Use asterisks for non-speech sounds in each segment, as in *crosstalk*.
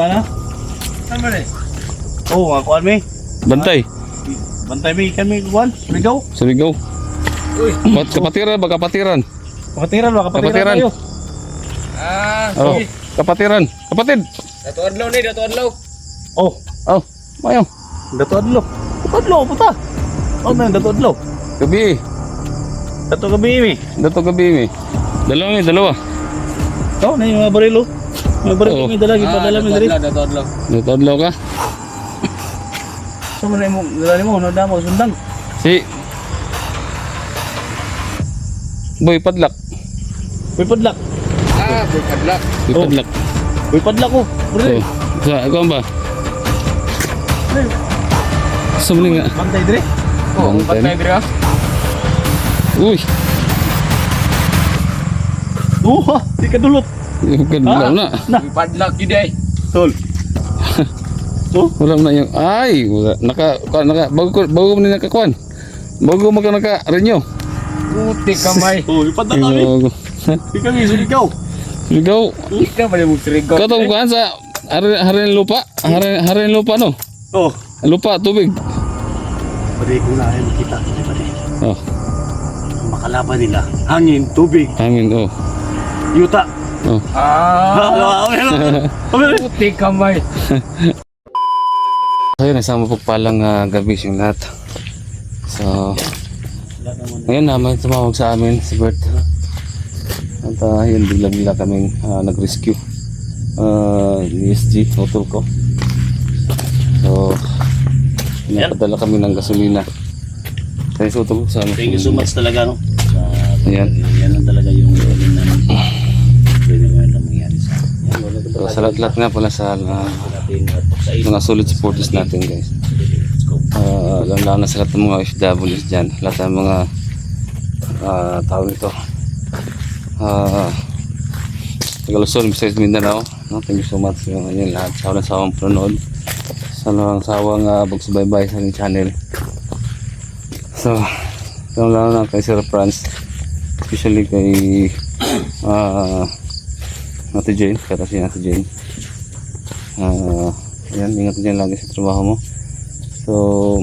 Ano? Saan ba rin? Oo, oh, kuhan mi. Bantay. Bantay mi, ikan mi, kuhan. Ligaw. Surigaw. Uy. Pat kapatiran ba kapatiran? Kapatiran ba? Kapatiran, Kapatiran. tayo. Ah, Oh, kapatiran. Kapatid. dato adlaw ni, dato adlaw. Oh, Oh, mayo. dato adlo. Dato adlo, puta. Oh, na, dato adlo. Gabi. Dato gabi mi. Dato gabi mi. Dalawa mi, dalawa. Oh, na yung mga barilo. Mga barilo Oo. mi dalagi pa dala mi adlaw. Dato adlaw ka. Sa man mo, dala mo, no damo sundang. Si Boy Padlak. Uy padlak. Ah, boy padlak. Boy Oh. Padlak. Uy padlak ko. Bro. Oh. Sa ikaw ba? Sa muli nga. Bantay dire. Oh, Bantay na. na dira. Uy. Oh, ha, di ka dulot. Wala na. Na, padlak jud ay. tol. Oh, *laughs* Wala na yung ay, wala. Naka ka- naka bago ko bago mo ni nakakuan. Bago mo ka naka renew. Puti kamay. *laughs* oh, uy padlak kami. Bago. Di kami suligaw. Ikaw, Ikaw ba mo trigo? ikaw tong kuan sa hari hari ng lupa, hari hari ng lupa no. Oh, Lupa, tubig. pwede ko na ay makita. Pwede, pwede. Oh, Makalaban nila. Hangin, tubig, hangin oh. yuta. Oh. Ah, Ah, puti kamay. Ayun, isang mapagpalang uh, gabi yung lahat. So, ngayon naman tumawag sa amin si Bert. At uh, yun, bigla-bigla kaming ah, nag-rescue. Uh, ni SG, hotel ko. So, pinapadala kami ng gasolina. Kaya hotel ko sa ano. Thank you so much talaga, no? Sa, Ayan. yan ang talaga sa lahat-lahat nga pala sa ah, uh, mga solid supporters natin guys. Let's go. uh, lalo na sa lahat ng mga OFWs dyan lahat ng mga uh, tao nito uh, Tagaluson, Visayas Mindanao no? thank you so much yung yun lahat sa walang sawang panonood sa walang sawang uh, pagsubaybay sa ating channel so lalo lalo na kay Sir Franz especially kay uh, Ate Jane kaya si Ate Jane uh, yan, ingat dyan lagi sa trabaho mo So,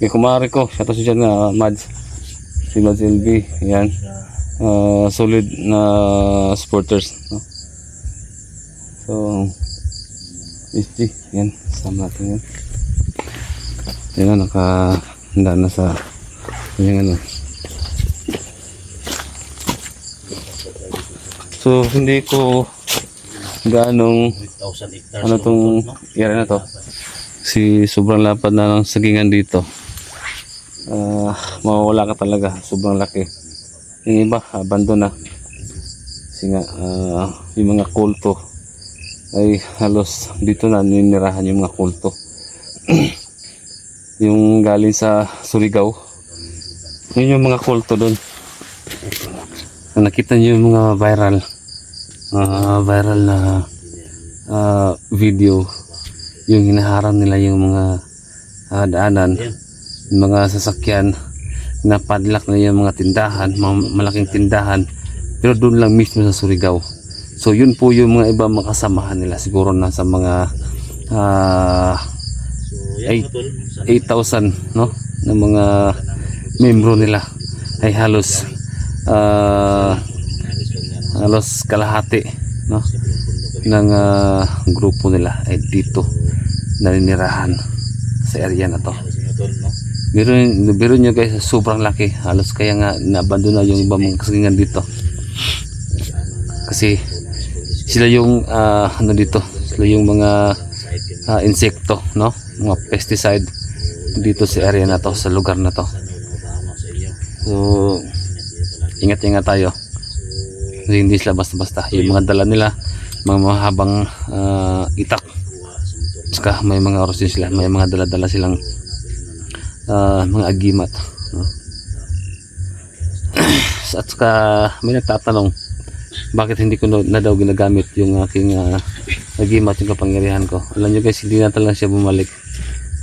kay kumari ko, siya to si dyan nga, Mads. Si Mads LB, yan. Ah, solid na supporters. No? So, SG, yan. Sama natin yan. Yan na, naka, handa na sa, yung ano. So, hindi ko gaanong 1,000 hectares. ano tong area na to. Si sobrang lapad na ng sagingan dito. Ah, mawawala ka talaga. Sobrang laki. Yung iba abandon na. Kasi nga ah, yung mga kulto ay halos dito na ninirahan yung mga kulto. *clears throat* Yung galing sa Surigao yun yung mga kulto doon nakita niyo yung mga viral ah, viral na ah, video yung hinaharang nila yung mga ah, daanan yung mga sasakyan na padlock na yung mga tindahan mga malaking tindahan pero doon lang mismo sa Surigao so yun po yung mga iba mga kasamahan nila siguro nasa mga ah, Yan, Eight. tol. 8,000 no ng mga membro nila ay halos ah, halos kalahati no ng ah, grupo nila ay dito naninirahan sa area na to. Biro, biro nyo guys sobrang laki. Halos kaya nga naabandon na yung ibang mga kasagingan dito. Kasi sila yung ah, ano dito sila yung mga ah, insekto no mga pesticide dito sa area na to sa lugar na to. So ingat-ingat tayo hindi sila basta-basta. Yung mga dala nila mga mahabang ah, itak. Saka may mga oras din sila. May mga dala-dala silang ah, mga agimat. No? *clears throat* at saka may nagtatanong bakit hindi ko na, daw ginagamit yung aking uh, agimat yung kapangyarihan ko? Alam nyo guys hindi na talaga siya bumalik.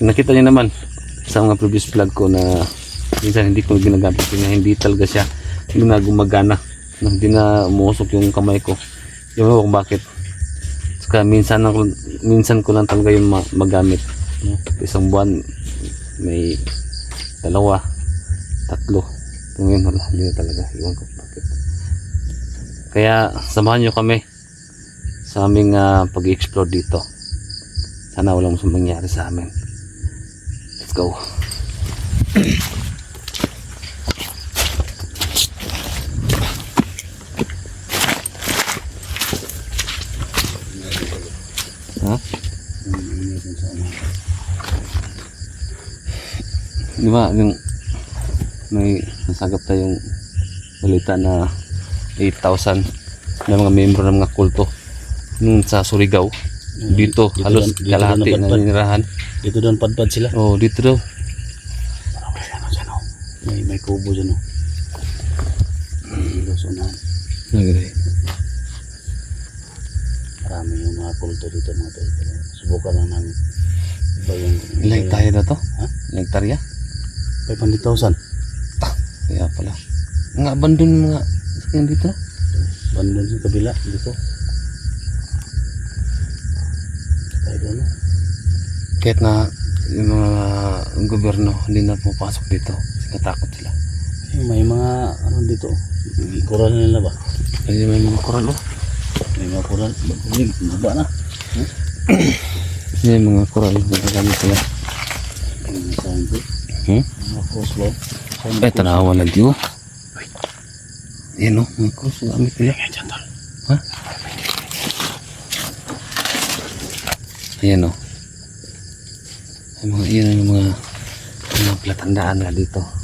Nakita niyo naman sa mga previous vlog ko na minsan hindi ko ginagamit. Kaya hindi talaga siya hindi na gumagana. na hindi na umusok yung kamay ko yung kung bakit Kaya minsan, ako, minsan ko lang talaga yung ma- magamit. Isang buwan, may dalawa, tatlo. Ngayon wala, hindi na talaga. Iwan ko bakit. Kaya samahan nyo kami sa aming ah, pag-explore dito. Sana walang mangyari sa amin. Let's go. Ha? Di ba, yung may nasagap tayong balita na 8,000 na mga membro ng mga kulto nung sa Surigao. Dito, Dito halos lang- dito kalahati na ninirahan. Dito doon padpad sila. Oh, dito daw. May. May, kubo dyan oh. May ilusunan. Marami yung mga kulto dito mga. Pero Subukan lang namin. Iba yung... Ilang hektarya na to? Ha? Ilang hektarya? 500,000. Kaya pala. Mga abandon mga sakyan dito. Bandon sa kabila dito. Tayo doon. Kahit na yung mga gobyerno hindi na pumapasok dito. Natakot sila. May mga ano dito. Kural nila ba? Kasi may mga koral oh. May mga. Hindi, baba na. May mga koral. Nagagamit sila. May mga signboard. Hmm? Mga crossbow. Ay, tanawa lang diyo. Yan oh, mga cross gamit nila. Ayan dyan tol. Ha? Ayan o. Ay, mga, yan ang mga, mga palatandaan nila dito.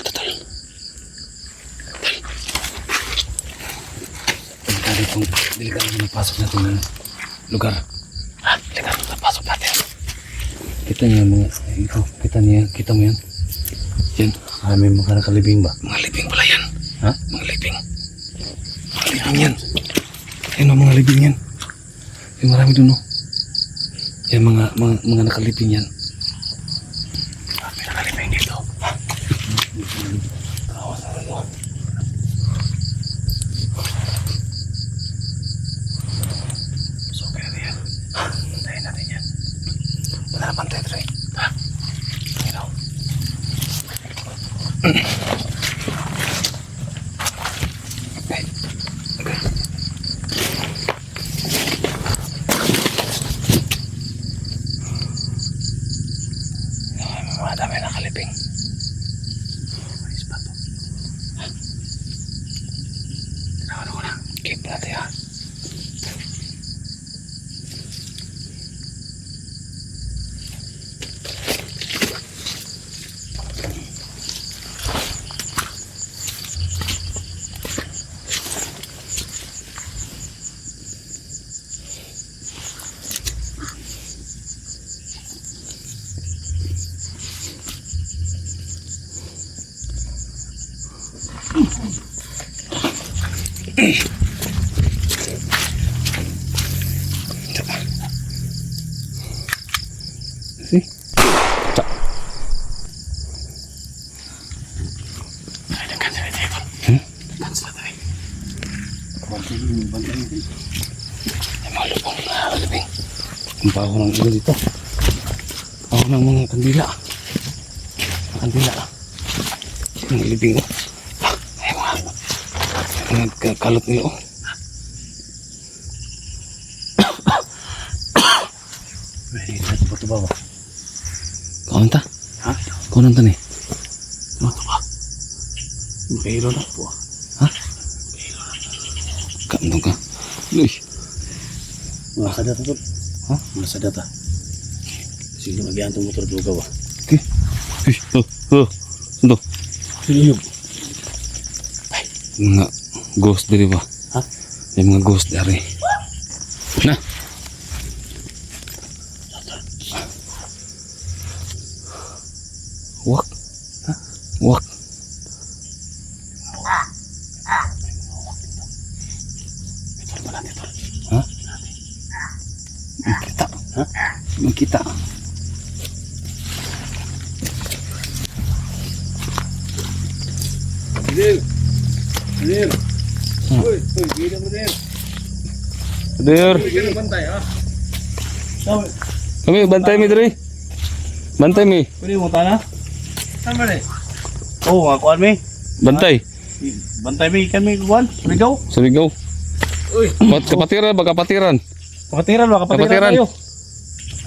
ito, tol. Tol. Delikado itong, delikado na napasok natin ng lugar. Ha? Delikado na napasok natin. Kita niyo mga, ito, kita niyo, kita mo yan. Yan, Ah, may mga nakalibing ba? mga libing pala yan. Ha? Mga libing. Mga libing yan. Yan o, mga libing yan. Yan marami dun o. Yan mga, mga, mga nakalibing yan. Ay, mga lubong na kaliping. Ang baho ng ulo dito. Baho ng mga kandila. Mga kandila. Mga libing oh. Ay, mga. Mga ka- kalot nila oh. May bato ba ba? Kaunta. Ha? Kaunta ni. Bato ba? Kahilo na po. Kano ka? Uy. Mga sadata tol. Ha? Mga sadata. Sige, nagyan itong motor dugaw ah. Okay. Uy. Oh. Oh. Ano? Sino yun? Mga ghost diri ba? Ha? May mga ghost dari. Na. Ha. Kami bantay mi diri. Bantay mi. Pwede mo tana? Tama rin. Oh, kuan mi. Bantay. Bantay mi kami kuan. Ligaw. Surigaw. Uy, Pat kapatiran ba kapatiran? Kapatiran ba? Kapatiran. Kapatiran tayo.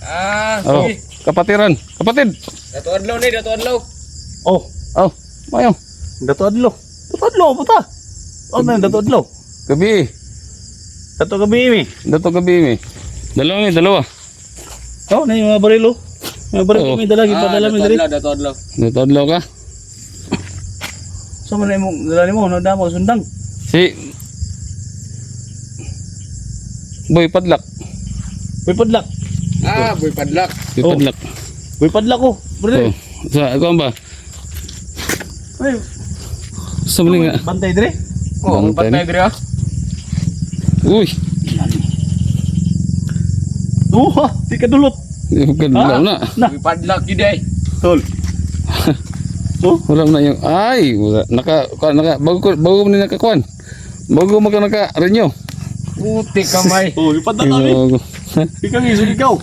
ah, Oh, kapatiran. Kapatid. Dato adlaw ni, dato adlaw. Oh, Oh, mayo. Dato adlo. Dato adlo puta. Oh, man, dato adlo. Gabi. Dato gabi mi. Dato gabi mi. Dalawa mi, dalawa. Oh, na yung mga barilo. Mga barilo Oo. mi dala gipadala mi diri. Ah, dato adlaw. Dato adlaw ka. Sa man mo dala nimo no damo sundang. Si Boy Padlak. Uy padlak. Ah, boy padlak. Boy Oh. Padlak. Uy padlak ko. Oh. Bro. Sa ako ba? Uy, Sa muli nga. bantay dire. Oh, ang Bantay diri ha. Uy. Oh, ha, di ka dulot. Wala na. Na, padlak yun ay. tol. Oh, *laughs* Wala na yung ay, wala. Naka ka- naka bago ko bago ni nakakuan. Bago mo ka naka renyo. Puti kamay. oh, ipadlak kami. Ikaw iso ikaw.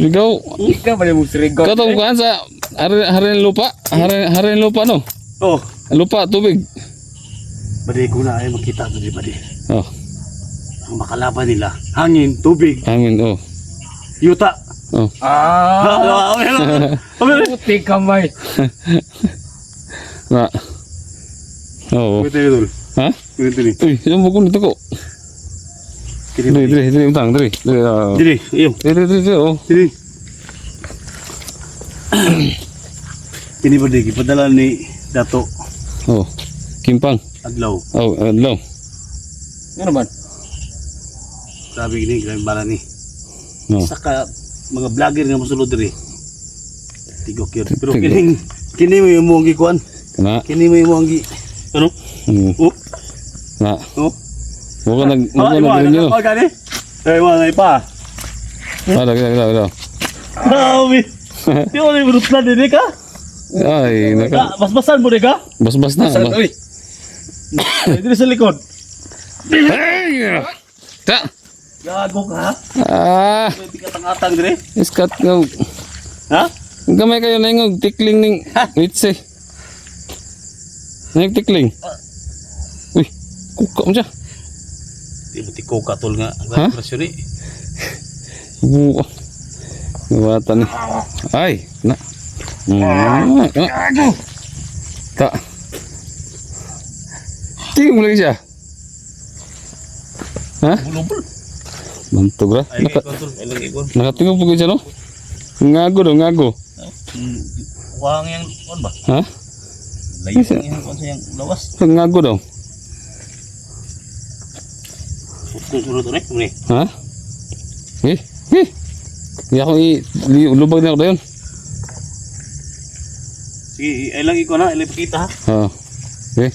Ligaw. Ikaw pala mo sirigaw. Kato ko sa hari hari lupa, hari hari lupa no. Oh, Lupa tubig. badi ko na ay makita diri badi. Oh, Ang makalaban nila, hangin, tubig, amin oh. yuta. Oh. Ah, *laughs* Pwede puti kamay. Na. Oo. tol. Ha? Pwede ni. Uy, yung buko nito ko. Dili, Kini dili, dili, utang, dili. Dili, ah. Dili, iyo. Dili, dili, dili, oh. Dili. Kini badi gipadala ni Dato Oh. Kimpang. Adlaw. Oh, adlaw. Ano man? Sabi ni grabe bala ni. No. Saka mga vlogger nga mosulod diri. Tigok yun. Pero Tigok. kini kini mo yung mong gikuan. Kana. Kini mo yung mong gi ano? Hmm. Oh, Na. oh. Buko nag buko Ah, nag renyo. oh, gani. Eh, wala na ipa. Ah, dali, dali. Grabe. Di mo na yung plan din ka? Ay, naka. Ka, Basbasan mo din ka? Bas-bas na. Saan, Ba- uy? Dili sa likod. Hey! Ta. Gago ka? Ah, May bigatang-atang dire. iskat nga. Ha? Ang gamay kayo na yung tikling ning mitse. Nang tikling. Uy, kuka mo siya. Di mo tiko ka tol nga. Ha? Presyon eh. Ni. Ay, na. Mm, na. Ta. Tingin mo lagi siya. Ha? Bulubul. Bantog ra. Ay, Naka, ikon tol. Ay, lang ikon. nakatingin po kayo siya no? Ngago daw, ngago. Hmm, Wang yang kon ba? Ha? Layo yang kon sa yang lawas. Ngago daw. Sunod ulit. Muni. Ha? Eh, eh. Hindi ako i... li- Lubag na ako dayon. Sige, ay lang ikon ha. Ay lang pakita ha. Ha. Okay.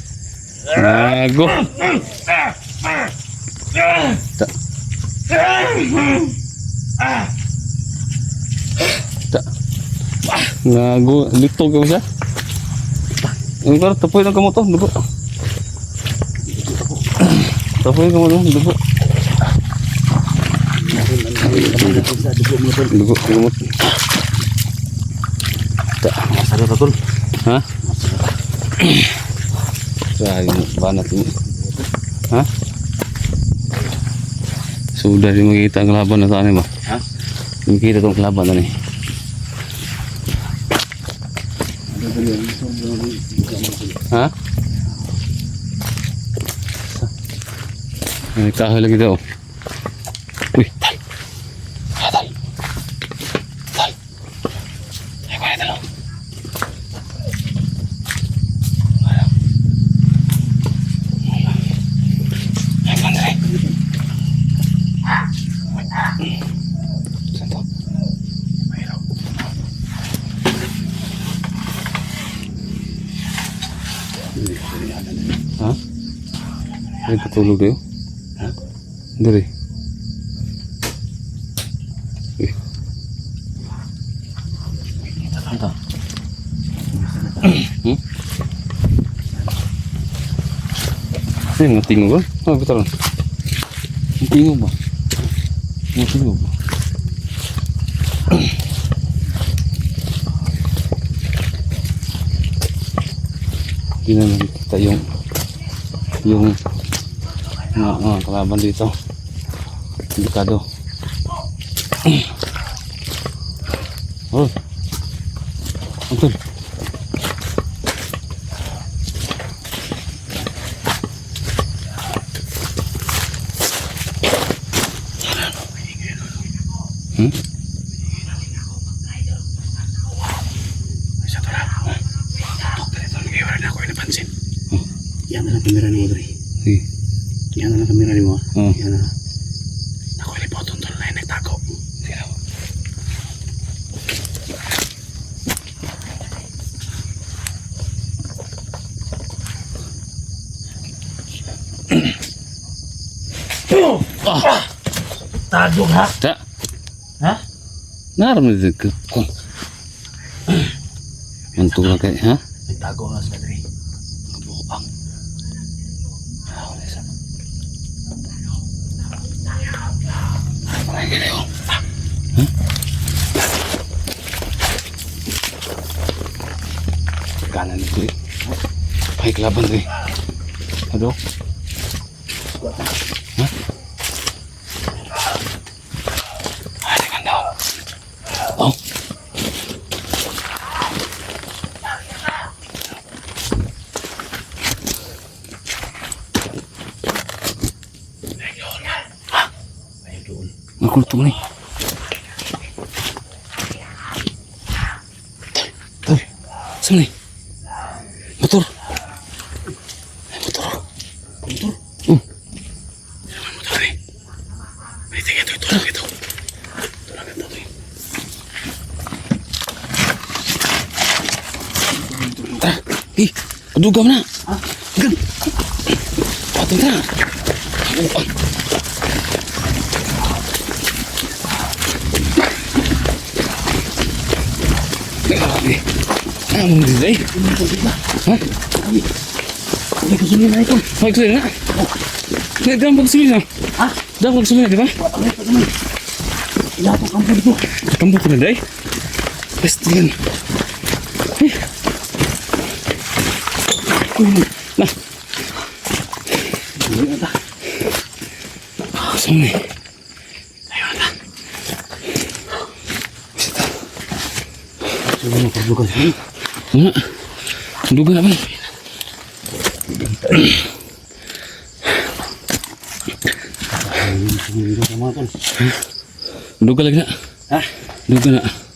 Ngago. Ta. Ta. Ngago. Lito ka ba siya? Ang karo, tapoy lang ka mo to. Dugo. Tapoy ka mo to. Dugo. Dugo. Dugo. Ta. Masarap na Ha? Grabe banat mo. Ha? Sudah so, di makita ang laban na sa amin ba? Ha? Makita tong laban na ni. Ha? Ay, kahoy lagi daw. Oh. Ay, patulog kayo? Ha? Dari. Eh. Ito. Hmm? Ay, natingo ba? Ah, betul. Natingo ba? Natingo ba? Hindi na nakikita yung yung mga, mga kalaban dito. Delikado. *clears throat* Oh. Uncle. Hmm? Isa to lang. Doktor, ito nag-iwala na ako yung napansin. Yan na lang kamera ni Audrey. Si. Yan na lang kamera ah. Hmm. Yan na. Ako yung lipotong tol na yung nagtago. Sino? Tago ha? Ta. Ha? Naram na dito ko. Mantuk na kay, ha? Nagtago nga sa Audrey. Bukang. Ah, wala sa. Ay, galaw. Ha? Kanan ito eh. Ay, kelaban ito eh. Aduh. Ha? Ay, dengan daw. Oh. Ayun doon. Nakulto ni. Tay. Saan ni? Motor. Ay, motor. Motor. Hmm. Naman motor eh. May tingin ito. Ito lang ito. Ito lang ito. ito. Tara. Eh, padugam na. Gan. Patong na. Oh, ah. Grabe. Ah, mong dizay. Ha? May kasunod na ito. Magsulit na. May dam pagsulit na. Ha? Dam pagsulit, di ba? Ang kampo dito. Kamu ko na day. Peste yan. Eh. Na, Ayun na ta. saan ni? Ayun na ta. Sita. Sino mo paglugan sa'yo? Una. Duga tol. Duga lagi na. Ha? Duga na. Ah.